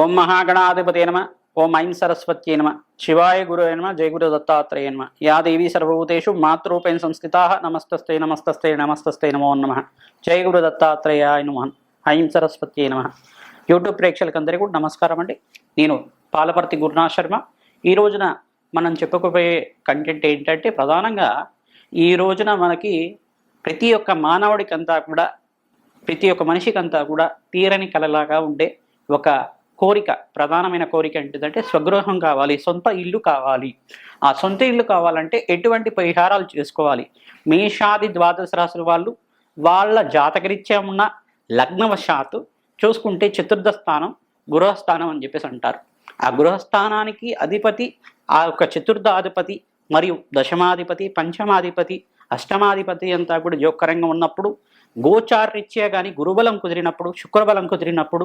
ఓం మహాగణాధిపతే నమ. ఓం ఐం సరస్వత్యే నమ. శివాయ గురువే నమ జయ గురు దత్తాత్రేయ నమ. యా దేవీ సర్వభూతేషు మాతృపేణ సంస్థితా నమస్తస్తే నమస్తస్తే నమస్తస్తే నమో నమ. జయ గురు దత్తాత్రేయాయ నమ. ఐం సరస్వత్యే నమ. యూట్యూబ్ ప్రేక్షకులందరికీ కూడా నమస్కారం అండి. నేను పాలపర్తి గురునాథ్ శర్మ. ఈ రోజున మనం చెప్పుకోబోయే కంటెంట్ ఏంటంటే ప్రధానంగా ఈ రోజున మనకి ప్రతి ఒక్క మానవుడికంతా కూడా ప్రతి ఒక్క మనిషికంతా కూడా తీరని కలలాగా ఉండే ఒక కోరిక ప్రధానమైన కోరిక ఏంటిదంటే స్వగృహం కావాలి సొంత ఇల్లు కావాలి. ఆ సొంత ఇల్లు కావాలంటే ఎటువంటి పరిహారాలు చేసుకోవాలి? మేషాది ద్వాదశ రాశుల వాళ్ళు వాళ్ళ జాతకరీత్యా ఉన్న లగ్నవశాత్తు చూసుకుంటే చతుర్థ స్థానం గృహస్థానం అని చెప్పేసి అంటారు. ఆ గృహస్థానానికి అధిపతి ఆ యొక్క చతుర్థాధిపతి మరియు దశమాధిపతి పంచమాధిపతి అష్టమాధిపతి అంతా కూడా జోకరంగా ఉన్నప్పుడు గోచారరీత్యా కానీ గురుబలం కుదిరినప్పుడు శుక్రబలం కుదిరినప్పుడు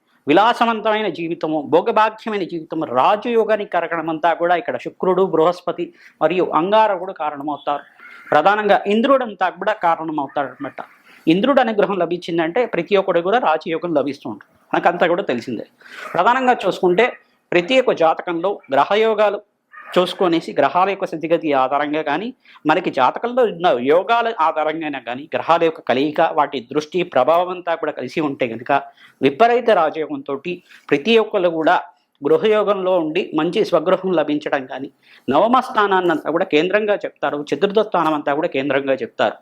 విలాసవంతమైన జీవితము భోగభాగ్యమైన జీవితము రాజయోగానికి కరగడమంతా కూడా ఇక్కడ శుక్రుడు బృహస్పతి మరియు అంగారకుడు కారణమవుతారు. ప్రధానంగా ఇంద్రుడంతా కూడా కారణమవుతాడు అనమాట ఇంద్రుడు అనుగ్రహం లభించిందంటే ప్రతి ఒక్కడు కూడా రాజయోగం లభిస్తూ ఉంటుంది మనకంతా కూడా తెలిసిందే. ప్రధానంగా చూసుకుంటే ప్రతి ఒక్క జాతకంలో గ్రహయోగాలు చూసుకొనేసి గ్రహాల యొక్క స్థితిగతి ఆధారంగా కానీ మనకి జాతకంలో ఉన్న యోగాల ఆధారంగా కానీ గ్రహాల యొక్క కలయిక వాటి దృష్టి ప్రభావం అంతా కూడా కలిసి ఉంటే కనుక విపరీత రాజయోగంతో ప్రతి ఒక్కరు కూడా గృహయోగంలో ఉండి మంచి స్వగృహం లభించడం కానీ నవమ స్థానాన్ని అంతా కూడా కేంద్రంగా చెప్తారు చతుర్థ స్థానం అంతా కూడా కేంద్రంగా చెప్తారు.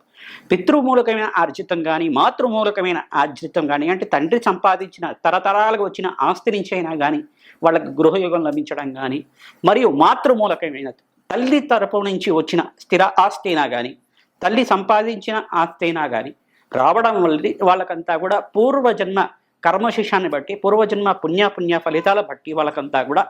పితృమూలకమైన ఆర్జితం కానీ మాతృమూలకమైన ఆర్జితం కానీ అంటే తండ్రి సంపాదించిన తరతరాలుగా వచ్చిన ఆస్తి నుంచి అయినా కానీ వాళ్ళకి గృహయోగం లభించడం కానీ మరియు మాతృమూలకమైన తల్లి తరపు నుంచి వచ్చిన స్థిర ఆస్తి అయినా కానీ తల్లి సంపాదించిన ఆస్తి అయినా కానీ రావడం వల్ల వాళ్ళకంతా కూడా పూర్వజన్మ కర్మశిషాన్ని బట్టి పూర్వజన్మ పుణ్యపుణ్య ఫలితాల బట్టి వాళ్ళకంతా కూడా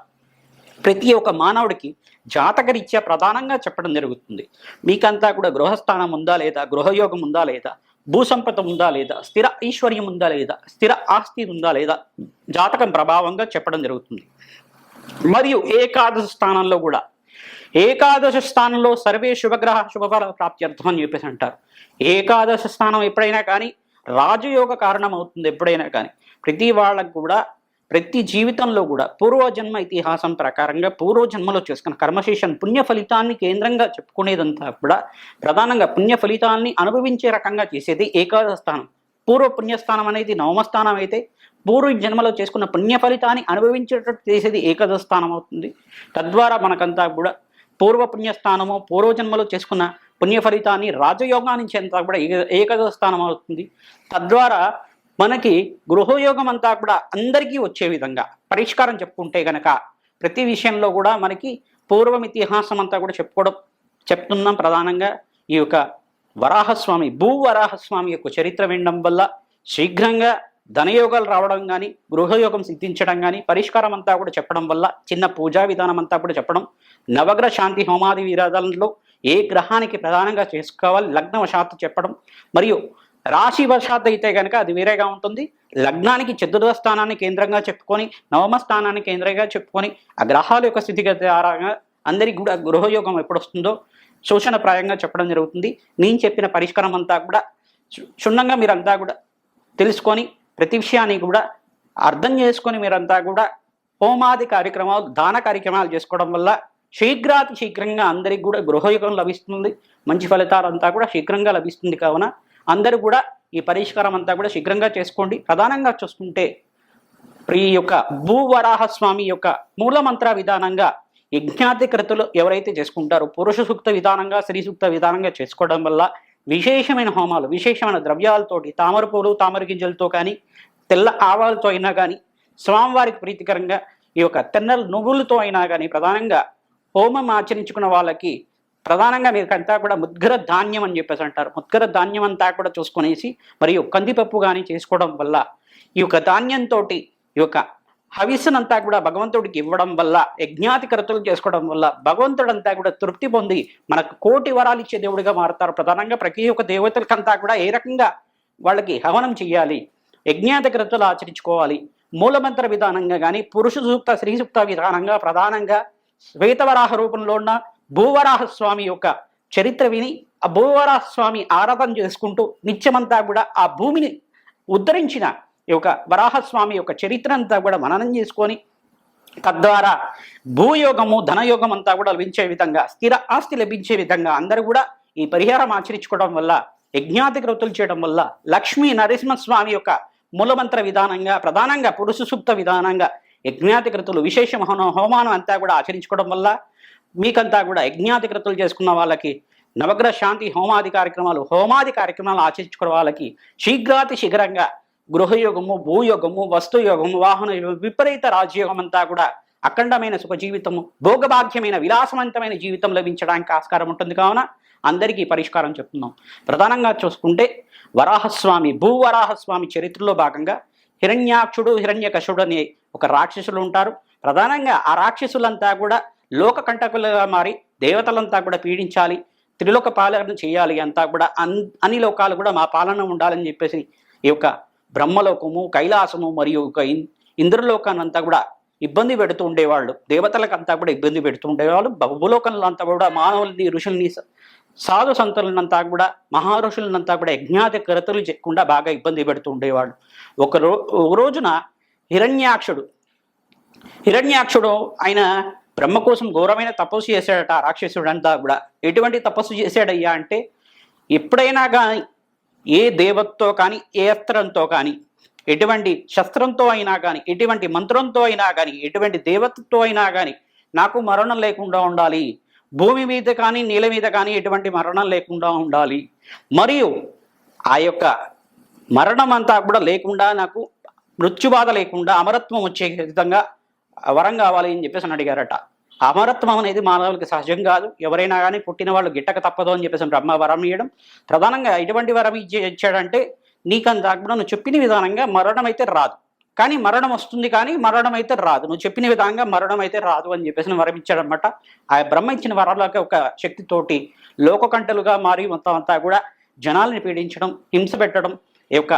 ప్రతి ఒక్క మానవుడికి జాతకరీత్యా ప్రధానంగా చెప్పడం జరుగుతుంది. మీకంతా కూడా గృహస్థానం ఉందా లేదా గృహయోగం ఉందా లేదా భూసంపద ఉందా లేదా? స్థిర ఐశ్వర్యం ఉందా లేదా? స్థిర ఆస్తి ఉందా లేదా? జాతకం ప్రభావంగా చెప్పడం జరుగుతుంది. మరియు ఏకాదశ స్థానంలో కూడా. ఏకాదశ స్థానంలో సర్వే శుభగ్రహ శుభఫల ప్రాప్త్యర్థం అని చెప్పేసి అంటారు. ఏకాదశ స్థానం ఎప్పుడైనా కానీ రాజయోగ కారణం అవుతుంది ఎప్పుడైనా కానీ. ప్రతి వాళ్ళకు కూడా ప్రతి జీవితంలో కూడా పూర్వజన్మ ఇతిహాసం ప్రకారంగా పూర్వజన్మలో చేసుకున్న కర్మశేషన్ పుణ్య ఫలితాన్ని కేంద్రంగా చెప్పుకునేదంతా కూడా ప్రధానంగా పుణ్య ఫలితాన్ని అనుభవించే రకంగా చేసేది ఏకాదశ స్థానం పూర్వ పుణ్యస్థానం అనేది నవమస్థానం అయితే పూర్వ జన్మలో చేసుకున్న పుణ్య ఫలితాన్ని అనుభవించేటట్టు చేసేది ఏకాదశ స్థానం అవుతుంది. తద్వారా మనకంతా కూడా పూర్వ పుణ్యస్థానము పూర్వజన్మలో చేసుకున్న పుణ్య ఫలితాన్ని రాజయోగానికి అంతా కూడా ఏకాదశ స్థానం అవుతుంది. తద్వారా మనకి గృహయోగం అంతా కూడా అందరికీ వచ్చే విధంగా పరిష్కారం చెప్పుకుంటే గనక ప్రతి విషయంలో కూడా మనకి పూర్వం ఇతిహాసం అంతా కూడా చెప్పుకోవడం చెప్తున్నాం ప్రధానంగా ఈ యొక్క వరాహస్వామి భూ వరాహస్వామి యొక్క చరిత్ర వినడం వల్ల శీఘ్రంగా ధనయోగాలు రావడం కానీ గృహయోగం సిద్ధించడం కానీ పరిష్కారం అంతా కూడా చెప్పడం వల్ల చిన్న పూజా విధానం అంతా కూడా చెప్పడం నవగ్రహ శాంతి హోమాది విరాధాలలో ఏ గ్రహానికి ప్రధానంగా చేసుకోవాలి లగ్నవశాత్తు చెప్పడం మరియు రాశి వశాత్తు అయితే కనుక అది వేరేగా ఉంటుంది. లగ్నానికి చతుర్థ స్థానాన్ని కేంద్రంగా చెప్పుకొని నవమ స్థానాన్ని కేంద్రంగా చెప్పుకొని ఆ గ్రహాల యొక్క స్థితిగతి ఆధారంగా అందరికీ కూడా గృహయోగం ఎప్పుడు వస్తుందో శోషణప్రాయంగా చెప్పడం జరుగుతుంది. నేను చెప్పిన పరిష్కారం అంతా కూడా క్షుణ్ణంగా మీరంతా కూడా తెలుసుకొని ప్రతి విషయాన్ని కూడా అర్థం చేసుకొని మీరంతా కూడా హోమాది కార్యక్రమాలు దాన కార్యక్రమాలు చేసుకోవడం వల్ల శీఘ్రాతి శీఘ్రంగా అందరికి కూడా గృహయుగం లభిస్తుంది. మంచి ఫలితాలంతా కూడా శీఘ్రంగా లభిస్తుంది కావున అందరూ కూడా ఈ పరిష్కారం అంతా కూడా శీఘ్రంగా చేసుకోండి. ప్రధానంగా చూసుకుంటే ఈ యొక్క భూవరాహ స్వామి యొక్క మూలమంత్ర విధానంగా యజ్ఞాధికృతులు ఎవరైతే చేసుకుంటారో పురుష సూక్త విధానంగా స్త్రీ సూక్త విధానంగా చేసుకోవడం వల్ల విశేషమైన హోమాలు విశేషమైన ద్రవ్యాలతోటి తామర పూలు తామర గింజలతో కానీ తెల్ల ఆవాలతో అయినా కానీ స్వామివారికి ప్రీతికరంగా ఈ యొక్క తెన్నల నువ్వులతో అయినా కానీ ప్రధానంగా హోమం ఆచరించుకున్న వాళ్ళకి ప్రధానంగా మీకంతా కూడా ముద్గర ధాన్యం అని చెప్పేసి అంటారు. ముద్గర ధాన్యం అంతా కూడా చూసుకునేసి మరియు కందిపప్పు కానీ చేసుకోవడం వల్ల ఈ యొక్క ధాన్యంతో ఈ యొక్క హవిస్సునంతా కూడా భగవంతుడికి ఇవ్వడం వల్ల యజ్ఞాతికరతులు చేసుకోవడం వల్ల భగవంతుడంతా కూడా తృప్తి పొంది మనకు కోటి వరాలు ఇచ్చే దేవుడిగా మారుతారు. ప్రధానంగా ప్రతి ఒక్క దేవతలకంతా కూడా ఏ రకంగా వాళ్ళకి హవనం చేయాలి యజ్ఞాతికరతులు ఆచరించుకోవాలి. మూలమంత్ర విధానంగా కానీ పురుష సూక్త స్త్రీ సూక్త విధానంగా ప్రధానంగా శ్వేతవరాహ రూపంలో ఉన్న భూవరాహ స్వామి యొక్క చరిత్ర విని ఆ భూవరాహ స్వామి ఆరాధన చేసుకుంటూ నిత్యమంతా కూడా ఆ భూమిని ఉద్ధరించిన ఈ యొక్క వరాహస్వామి యొక్క చరిత్ర అంతా కూడా మననం చేసుకొని తద్వారా భూయోగము ధనయోగం అంతా కూడా లభించే విధంగా స్థిర ఆస్తి లభించే విధంగా అందరూ కూడా ఈ పరిహారం ఆచరించుకోవడం వల్ల యజ్ఞాతి కృతులు చేయడం వల్ల లక్ష్మీ నరసింహస్వామి యొక్క మూలమంత్ర విధానంగా ప్రధానంగా పురుష సూక్త విధానంగా యజ్ఞాతి కృతులు విశేష హోమ- హోమానం అంతా కూడా ఆచరించుకోవడం వల్ల మీకంతా కూడా యజ్ఞాధికృతులు చేసుకున్న వాళ్ళకి నవగ్రహ శాంతి హోమాది కార్యక్రమాలు హోమాది కార్యక్రమాలు ఆచరించుకున్న వాళ్ళకి శీఘ్రాతి శీఘ్రంగా గృహయోగము భూయోగము వస్తుయోగము వాహన విపరీత రాజయోగం అంతా కూడా అఖండమైన సుఖ జీవితము భోగభాగ్యమైన విలాసవంతమైన జీవితం లభించడానికి ఆస్కారం ఉంటుంది. కావున అందరికీ పరిష్కారం చెప్తున్నాం. ప్రధానంగా చూసుకుంటే వరాహస్వామి భూవరాహస్వామి చరిత్రలో భాగంగా హిరణ్యాక్షుడు హిరణ్యకశుడు అనే ఒక రాక్షసులు ఉంటారు. ప్రధానంగా ఆ రాక్షసులంతా కూడా లోక కంటకులుగా మారి దేవతలంతా కూడా పీడించాలి త్రిలోక పాలన చేయాలి అంతా కూడా అన్ అన్ని లోకాలు కూడా మా పాలన ఉండాలని చెప్పేసి ఈ యొక్క బ్రహ్మలోకము కైలాసము మరియు ఒక ఇన్ కూడా ఇబ్బంది పెడుతూ ఉండేవాళ్ళు. దేవతలకంతా కూడా ఇబ్బంది పెడుతూ ఉండేవాళ్ళు. భూలోకంలో అంతా కూడా మానవుల్ని ఋషుల్ని సాధు సంతులనంతా కూడా మహారుషులనంతా కూడా యజ్ఞాతి కరతలు చెక్కకుండా బాగా ఇబ్బంది పెడుతూ ఉండేవాళ్ళు. ఒక రో ఒక రోజున హిరణ్యాక్షుడు హిరణ్యాక్షుడు ఆయన బ్రహ్మ కోసం ఘోరమైన తపస్సు చేశాడట రాక్షసుడు అంతా కూడా. ఎటువంటి తపస్సు చేశాడయ్యా అంటే ఎప్పుడైనా కానీ ఏ దేవతతో కానీ ఏ అస్త్రంతో కానీ ఎటువంటి శస్త్రంతో అయినా కానీ ఎటువంటి మంత్రంతో అయినా కానీ ఎటువంటి దేవతతో అయినా కానీ నాకు మరణం లేకుండా ఉండాలి. భూమి మీద కానీ నీళ్ళ మీద కానీ ఎటువంటి మరణం లేకుండా ఉండాలి. మరియు ఆ యొక్క మరణం అంతా కూడా లేకుండా నాకు మృత్యుబాధ లేకుండా అమరత్వం వచ్చే విధంగా వరం కావాలి అని చెప్పేసి అని అడిగారట. అమరత్వం అనేది మానవులకి సహజం కాదు. ఎవరైనా కానీ పుట్టిన వాళ్ళు గిట్టక తప్పదు అని చెప్పేసి బ్రహ్మ వరం ఇవ్వడం ప్రధానంగా ఎటువంటి వరం ఇచ్చే ఇచ్చాడంటే నీకంతా కూడా నువ్వు చెప్పిన విధానంగా మరణం అయితే రాదు. కానీ మరణం వస్తుంది కానీ మరణం అయితే రాదు. నువ్వు చెప్పిన విధంగా మరణం అయితే రాదు అని చెప్పేసి వరం ఇచ్చాడనమాట ఆ బ్రహ్మ ఇచ్చిన వరాలకి ఒక శక్తితోటి లోకకంటలుగా మారి మొత్తం అంతా కూడా జనాల్ని పీడించడం హింస పెట్టడం ఈ యొక్క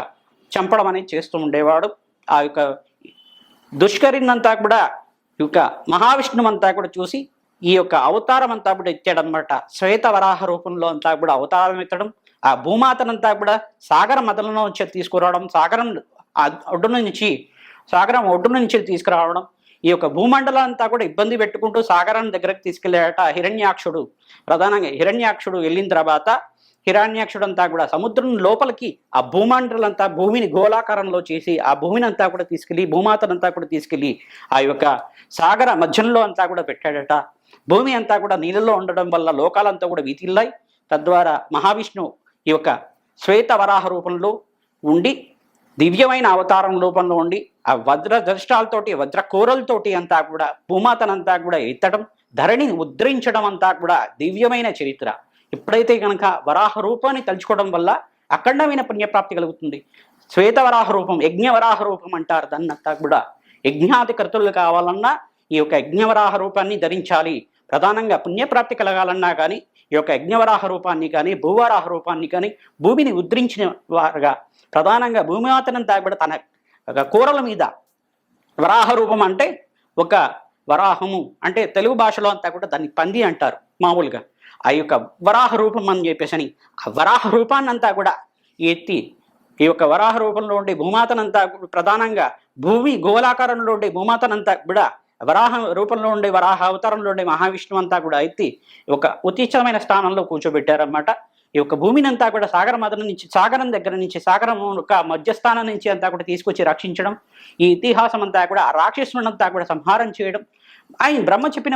చంపడం అనేది చేస్తూ ఉండేవాడు. ఆ యొక్క దుష్కరినంతా కూడా ఈ యొక్క మహావిష్ణువు అంతా కూడా చూసి ఈ యొక్క అవతారం అంతా కూడా ఎత్తాడనమాట శ్వేత వరాహ రూపంలో అంతా కూడా అవతారం ఎత్తడం ఆ భూమాతనంతా కూడా సాగర మదలలో నుంచి తీసుకురావడం సాగరం ఒడ్డు నుంచి సాగరం ఒడ్డు నుంచి తీసుకురావడం ఈ యొక్క భూమండలం అంతా కూడా ఇబ్బంది పెట్టుకుంటూ సాగరం దగ్గరకు తీసుకెళ్ళాడట హిరణ్యాక్షుడు. ప్రధానంగా హిరణ్యాక్షుడు వెళ్ళిన తర్వాత హిరాణ్యాక్షుడంతా కూడా సముద్రం లోపలికి ఆ భూమండలంతా భూమిని గోళాకారంలో చేసి ఆ భూమిని అంతా కూడా తీసుకెళ్ళి భూమాతనంతా కూడా తీసుకెళ్ళి ఆ యొక్క సాగర మధ్యంలో అంతా కూడా పెట్టాడట. భూమి అంతా కూడా నీళ్ళలో ఉండడం వల్ల లోకాలంతా కూడా వీతిల్లాయి. తద్వారా మహావిష్ణువు ఈ యొక్క శ్వేత వరాహ రూపంలో ఉండి దివ్యమైన అవతారం రూపంలో ఉండి ఆ వజ్ర దృష్టాలతోటి వజ్ర కూరలతోటి అంతా కూడా భూమాతనంతా కూడా ఎత్తడం ధరణిని ఉద్ధరించడం అంతా కూడా దివ్యమైన చరిత్ర. ఎప్పుడైతే కనుక వరాహ రూపాన్ని తలుచుకోవడం వల్ల అఖండమైన పుణ్యప్రాప్తి కలుగుతుంది. శ్వేత వరాహ రూపం యజ్ఞ వరాహ రూపం అంటారు. దాన్నంతా కూడా యజ్ఞాది కర్తలు కావాలన్నా ఈ యొక్క యజ్ఞవరాహ రూపాన్ని ధరించాలి. ప్రధానంగా పుణ్యప్రాప్తి కలగాలన్నా కానీ ఈ యొక్క యజ్ఞవరాహ రూపాన్ని కానీ భూవరాహ రూపాన్ని కానీ భూమిని ఉద్ధరించిన వారుగా ప్రధానంగా భూమిమాతనంతా కూడా తన కూరల మీద వరాహ రూపం అంటే ఒక వరాహము అంటే తెలుగు భాషలో అంతా కూడా దాన్ని పంది అంటారు మామూలుగా. ఆ యొక్క వరాహ రూపం అని చెప్పేసి అని ఆ వరాహ రూపాన్ని అంతా కూడా ఎత్తి ఈ యొక్క వరాహ రూపంలో ఉండే భూమాతనంతా కూడా ప్రధానంగా భూమి గోళాకారంలో ఉండే భూమాతనంతా కూడా వరాహ రూపంలో ఉండే వరాహ అవతారంలో ఉండే మహావిష్ణువు అంతా కూడా ఎత్తి ఒక ఉత్తిష్టమైన స్థానంలో కూర్చోబెట్టారన్నమాట. ఈ యొక్క భూమిని అంతా కూడా సాగర మదన నుంచి సాగరం దగ్గర నుంచి సాగరం యొక్క మధ్యస్థానం నుంచి అంతా కూడా తీసుకొచ్చి రక్షించడం ఈ ఇతిహాసం అంతా కూడా రాక్షసునంతా కూడా సంహారం చేయడం ఆయన బ్రహ్మ చెప్పిన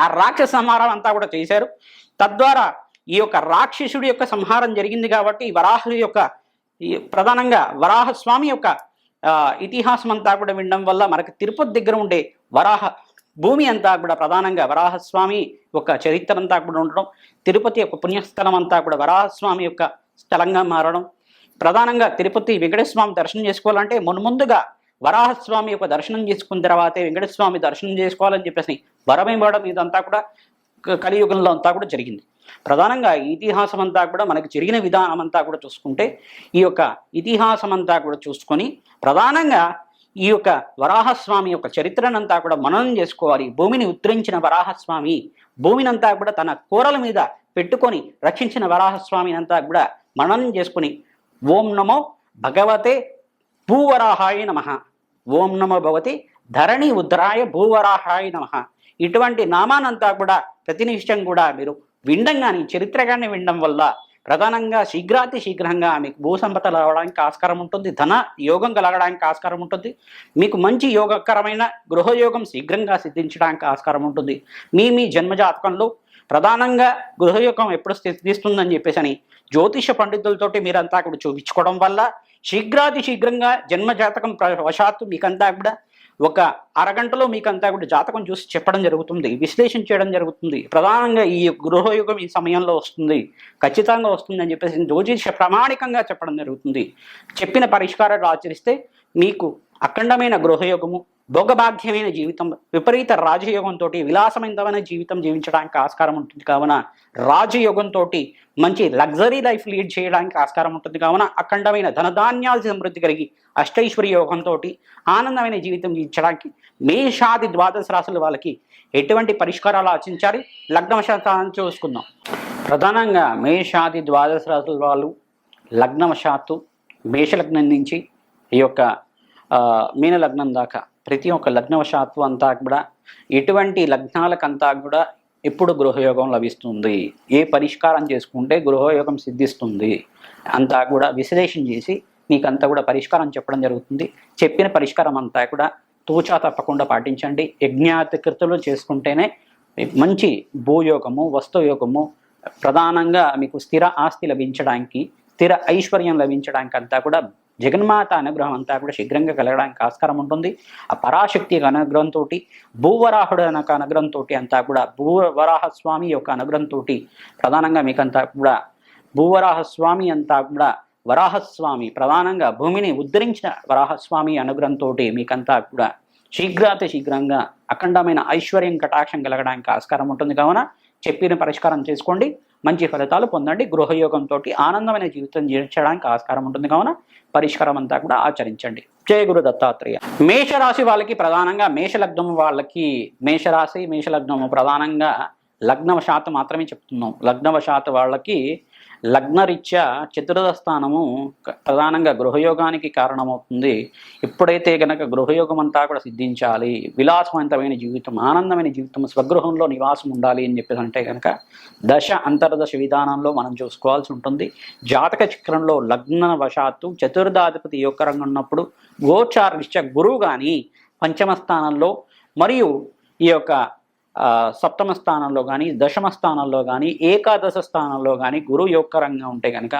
ఆ రాక్షస సంహారం అంతా కూడా చేశారు. తద్వారా ఈ యొక్క రాక్షసుడి యొక్క సంహారం జరిగింది కాబట్టి వరాహుడి యొక్క ఈ ప్రధానంగా వరాహస్వామి యొక్క ఇతిహాసం అంతా కూడా వినడం వల్ల మనకు తిరుపతి దగ్గర ఉండే వరాహ భూమి అంతా కూడా ప్రధానంగా వరాహస్వామి యొక్క చరిత్ర అంతా కూడా ఉండడం తిరుపతి యొక్క పుణ్యస్థలం అంతా కూడా వరాహస్వామి యొక్క స్థలంగా మారడం. ప్రధానంగా తిరుపతి వెంకటేశ్వర దర్శనం చేసుకోవాలంటే మున్ముందుగా వరాహస్వామి యొక్క దర్శనం చేసుకున్న తర్వాతే వెంకటస్వామి దర్శనం చేసుకోవాలని చెప్పేసి వరం ఇవ్వడం ఇదంతా కూడా కలియుగంలో అంతా కూడా జరిగింది. ప్రధానంగా ఇతిహాసం అంతా కూడా మనకు జరిగిన విధానం అంతా కూడా చూసుకుంటే ఈ యొక్క ఇతిహాసం అంతా కూడా చూసుకొని ప్రధానంగా ఈ యొక్క వరాహస్వామి యొక్క చరిత్రనంతా కూడా మననం చేసుకోవాలి. భూమిని ఉత్తరించిన వరాహస్వామి భూమినంతా కూడా తన కూరల మీద పెట్టుకొని రక్షించిన వరాహస్వామిని అంతా కూడా మననం చేసుకుని ఓం నమో భగవతే భూవరాహాయ నమ. ఓం నమో భగవతి ధరణి ఉద్రాయ భూవరాహాయ నమ. ఇటువంటి నామానంతా కూడా ప్రతినిష్టం కూడా మీరు వినడం కానీ చరిత్రగానే వినడం వల్ల ప్రధానంగా శీఘ్రాతి శీఘ్రంగా మీకు భూసంపద రావడానికి ఆస్కారం ఉంటుంది. ధన యోగం కలగడానికి ఆస్కారం ఉంటుంది. మీకు మంచి యోగకరమైన గృహయోగం శీఘ్రంగా సిద్ధించడానికి ఆస్కారం ఉంటుంది. మీ మీ జన్మజాతకంలో ప్రధానంగా గృహయోగం ఎప్పుడు సిద్ధిస్తుందని చెప్పేసి అని జ్యోతిష పండితులతోటి మీరంతా కూడా చూపించుకోవడం వల్ల శీఘ్రాతి శీఘ్రంగా జన్మ జాతకం వశాత్తు మీకంతా కూడా ఒక అరగంటలో మీకంతా కూడా జాతకం చూసి చెప్పడం జరుగుతుంది విశ్లేషణ చేయడం జరుగుతుంది. ప్రధానంగా ఈ గృహయుగం ఈ సమయంలో వస్తుంది. ఖచ్చితంగా వస్తుంది అని చెప్పేసి జ్యోతిష ప్రామాణికంగా చెప్పడం జరుగుతుంది. చెప్పిన పరిష్కారాలు ఆచరిస్తే మీకు అఖండమైన గృహయోగము భోగభాగ్యమైన జీవితం విపరీత రాజయోగంతో విలాసమైనమైన జీవితం జీవించడానికి ఆస్కారం ఉంటుంది. కావున రాజయోగంతో మంచి లగ్జరీ లైఫ్ లీడ్ చేయడానికి ఆస్కారం ఉంటుంది. కావున అఖండమైన ధనధాన్యాల సమృద్ధి కలిగి అష్టైశ్వర్య యోగంతో ఆనందమైన జీవితం జీవించడానికి మేషాది ద్వాదశ రాశుల వాళ్ళకి ఎటువంటి పరిష్కారాలు ఆచించాలి లగ్నవశాతాన్ని చూసుకుందాం. ప్రధానంగా మేషాది ద్వాదశ రాశుల వాళ్ళు లగ్నవశాత్తు మేషలగ్నం నుంచి ఈ యొక్క మీన లగ్నం దాకా. ప్రతి ఒక్క లగ్నవశాత్తు అంతా కూడా ఎటువంటి లగ్నాలకంతా కూడా ఎప్పుడు గృహయోగం లభిస్తుంది? ఏ పరిష్కారం చేసుకుంటే గృహయోగం సిద్ధిస్తుంది? అంతా కూడా విశ్లేషణ చేసి మీకంతా కూడా పరిష్కారం చెప్పడం జరుగుతుంది. చెప్పిన పరిష్కారం అంతా కూడా తూచా తప్పకుండా పాటించండి. యజ్ఞాతికృతులు చేసుకుంటేనే మంచి భూయోగము వస్తుయోగము ప్రధానంగా మీకు స్థిర ఆస్తి లభించడానికి స్థిర ఐశ్వర్యం లభించడానికి అంతా కూడా జగన్మాత అనుగ్రహం అంతా కూడా శీఘ్రంగా కలగడానికి ఆస్కారం ఉంటుంది. ఆ పరాశక్తి యొక్క అనుగ్రహంతో భూవరాహుడు అనక అనుగ్రహంతో అంతా కూడా భూవరాహ స్వామి యొక్క అనుగ్రహంతో ప్రధానంగా మీకంతా కూడా భూవరాహ స్వామి అంతా కూడా వరాహస్వామి ప్రధానంగా భూమిని ఉద్ధరించిన వరాహస్వామి అనుగ్రహంతో మీకంతా కూడా శీఘ్రాతి శీఘ్రంగా అఖండమైన ఐశ్వర్యం కటాక్షం కలగడానికి ఆస్కారం ఉంటుంది. కావున చెప్పిన పరిష్కారం చేసుకోండి. మంచి ఫలితాలు పొందండి. గృహయోగంతో ఆనందమైన జీవితం జీవించడానికి ఆస్కారం ఉంటుంది. కావున పరిష్కారం అంతా కూడా ఆచరించండి. జయ గురు దత్తాత్రేయ. మేషరాశి వాళ్ళకి ప్రధానంగా మేషలగ్నం వాళ్ళకి మేషరాశి మేషలగ్నము ప్రధానంగా లగ్నవశాత్తు మాత్రమే చెప్తున్నాం. లగ్నవశాత్తు వాళ్ళకి లగ్నరీత్యా చతుర్థ స్థానము ప్రధానంగా గృహయోగానికి కారణమవుతుంది. ఎప్పుడైతే గనక గృహయోగం అంతా కూడా సిద్ధించాలి విలాసవంతమైన జీవితం ఆనందమైన జీవితం స్వగృహంలో నివాసం ఉండాలి అని చెప్పేసి అంటే కనుక దశ అంతర్దశ విధానంలో మనం చూసుకోవాల్సి ఉంటుంది. జాతక చక్రంలో లగ్న వశాత్తు చతుర్థాధిపతి యొక్క రంగం ఉన్నప్పుడు గోచారరీత్యా గురువు కానీ పంచమ స్థానంలో మరియు ఈ యొక్క సప్తమ స్థానంలో కానీ దశమ స్థానంలో కానీ ఏకాదశ స్థానంలో కానీ గురువు యోగకరంగా ఉంటే కనుక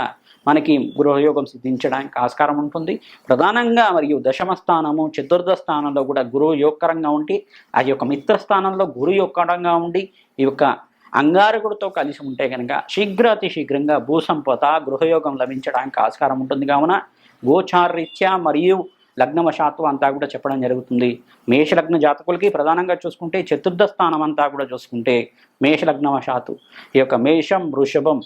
మనకి గృహయోగం సిద్ధించడానికి ఆస్కారం ఉంటుంది. ప్రధానంగా మరియు దశమ స్థానము చతుర్థ స్థానంలో కూడా గురువు యోగకరంగా ఉండి ఆ యొక్క మిత్ర స్థానంలో గురు యోగకరంగా ఉండి ఈ యొక్క అంగారకుడితో కలిసి ఉంటే కనుక శీఘ్ర అతి శీఘ్రంగా భూసంపద గృహయోగం లభించడానికి ఆస్కారం ఉంటుంది. కావున గోచారరీత్యా మరియు లగ్నవశాత్తు అంతా కూడా చెప్పడం జరుగుతుంది. మేషలగ్న జాతకులకి ప్రధానంగా చూసుకుంటే చతుర్థ స్థానం అంతా కూడా చూసుకుంటే మేషలగ్నవశాత్తు. ఈ యొక్క మేషం వృషభం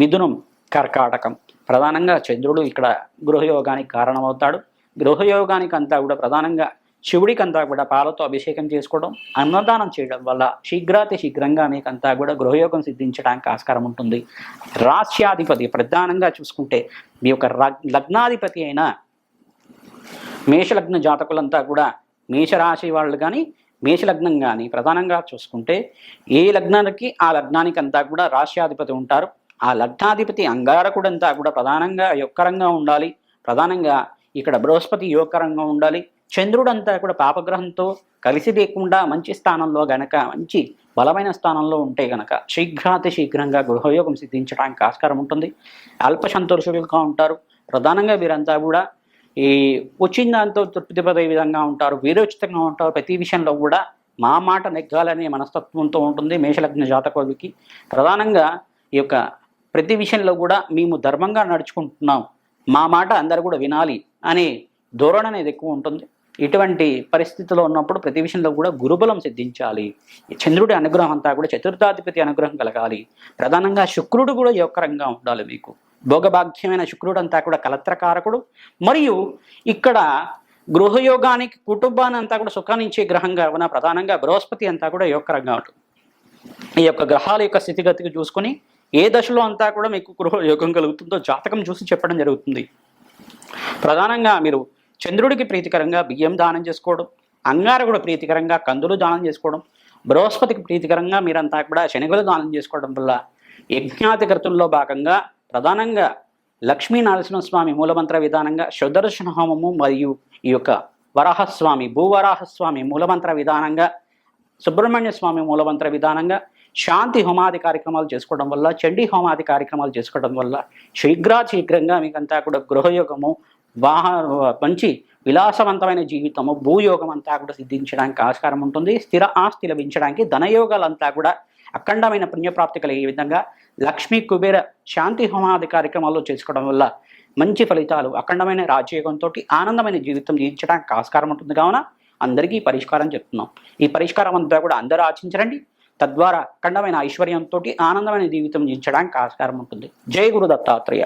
మిథునం కర్కాటకం. ప్రధానంగా చంద్రుడు ఇక్కడ గృహయోగానికి కారణమవుతాడు. గృహయోగానికి అంతా కూడా ప్రధానంగా శివుడికి అంతా కూడా పాలతో అభిషేకం చేసుకోవడం అన్నదానం చేయడం వల్ల శీఘ్రాతి శీఘ్రంగా మీకంతా కూడా గృహయోగం సిద్ధించడానికి ఆస్కారం ఉంటుంది. రాశ్యాధిపతి ప్రధానంగా చూసుకుంటే మీ యొక్క లగ్నాధిపతి అయిన మేషలగ్న జాతకులంతా కూడా మేషరాశి వాళ్ళు కానీ మేషలగ్నం కానీ ప్రధానంగా చూసుకుంటే ఏ లగ్నానికి ఆ లగ్నానికి అంతా కూడా రాశ్యాధిపతి ఉంటారు. ఆ లగ్నాధిపతి అంగారకుడంతా కూడా ప్రధానంగా యొక్కరంగా ఉండాలి. ప్రధానంగా ఇక్కడ బృహస్పతి యోగకరంగా ఉండాలి. చంద్రుడంతా కూడా పాపగ్రహంతో కలిసి లేకుండా మంచి స్థానంలో గనక మంచి బలమైన స్థానంలో ఉంటే గనక శీఘ్రాతి శీఘ్రంగా గృహయోగం సిద్ధించడానికి ఆస్కారం ఉంటుంది. అల్ప సంతోషులుగా ఉంటారు. ప్రధానంగా వీరంతా కూడా ఈ వచ్చిన దాంతో తృప్తి పడే విధంగా ఉంటారు వీరోచితంగా ఉంటారు. ప్రతి విషయంలో కూడా మా మాట నెగ్గాలనే మనస్తత్వంతో ఉంటుంది మేషలగ్న జాతకులకి. ప్రధానంగా ఈ యొక్క ప్రతి విషయంలో కూడా మేము ధర్మంగా నడుచుకుంటున్నాం. మా మాట అందరు కూడా వినాలి అనే ధోరణి అనేది ఎక్కువ ఉంటుంది. ఇటువంటి పరిస్థితిలో ఉన్నప్పుడు ప్రతి విషయంలో కూడా గురుబలం సిద్ధించాలి. చంద్రుడి అనుగ్రహం అంతా కూడా చతుర్థాధిపతి అనుగ్రహం కలగాలి. ప్రధానంగా శుక్రుడు కూడా యోగకరంగా ఉండాలి మీకు. భోగభాగ్యమైన శుక్రుడు అంతా కూడా కలత్రకారకుడు. మరియు ఇక్కడ గృహయోగానికి కుటుంబాన్ని అంతా కూడా సుఖానించే గ్రహంగా ఉన్న ప్రధానంగా బృహస్పతి అంతా కూడా యోగకరంగా ఉంటుంది ఈ యొక్క గ్రహాల యొక్క స్థితిగతికి చూసుకొని ఏ దశలో అంతా కూడా మీకు గృహ యోగం కలుగుతుందో జాతకం చూసి చెప్పడం జరుగుతుంది. ప్రధానంగా మీరు చంద్రుడికి ప్రీతికరంగా బియ్యం దానం చేసుకోవడం అంగారకుడు ప్రీతికరంగా కందులు దానం చేసుకోవడం బృహస్పతికి ప్రీతికరంగా మీరంతా కూడా శనగలు దానం చేసుకోవడం వల్ల యజ్ఞాతికృతుల్లో భాగంగా ప్రధానంగా లక్ష్మీ నరసింహస్వామి మూలమంత్ర విధానంగా శుద్ధర్శన హోమము మరియు ఈ యొక్క వరాహస్వామి భూవరాహస్వామి మూలమంత్ర విధానంగా సుబ్రహ్మణ్య స్వామి మూలమంత్ర విధానంగా శాంతి హోమాది కార్యక్రమాలు చేసుకోవడం వల్ల చండీ హోమాది కార్యక్రమాలు చేసుకోవడం వల్ల శీఘ్రాశీఘ్రంగా మీకంతా కూడా గృహయోగము వాహ మంచి విలాసవంతమైన జీవితము భూయోగం అంతా కూడా సిద్ధించడానికి ఆస్కారం ఉంటుంది. స్థిర ఆస్తి లభించడానికి ధనయోగాలంతా కూడా అఖండమైన పుణ్యప్రాప్తి కలిగే విధంగా లక్ష్మీ కుబేర శాంతి హోమాది కార్యక్రమాల్లో చేసుకోవడం వల్ల మంచి ఫలితాలు అఖండమైన రాజయోగంతో ఆనందమైన జీవితం జీవించడానికి ఆస్కారం ఉంటుంది. కావున అందరికీ పరిష్కారం చెప్తున్నాం. ఈ పరిష్కారం అంతా కూడా అందరూ ఆచించరండి తద్వారా అఖండమైన ఐశ్వర్యంతో ఆనందమైన జీవితం జీవించడానికి ఆస్కారం ఉంటుంది. జై గురు దత్తాత్రేయ.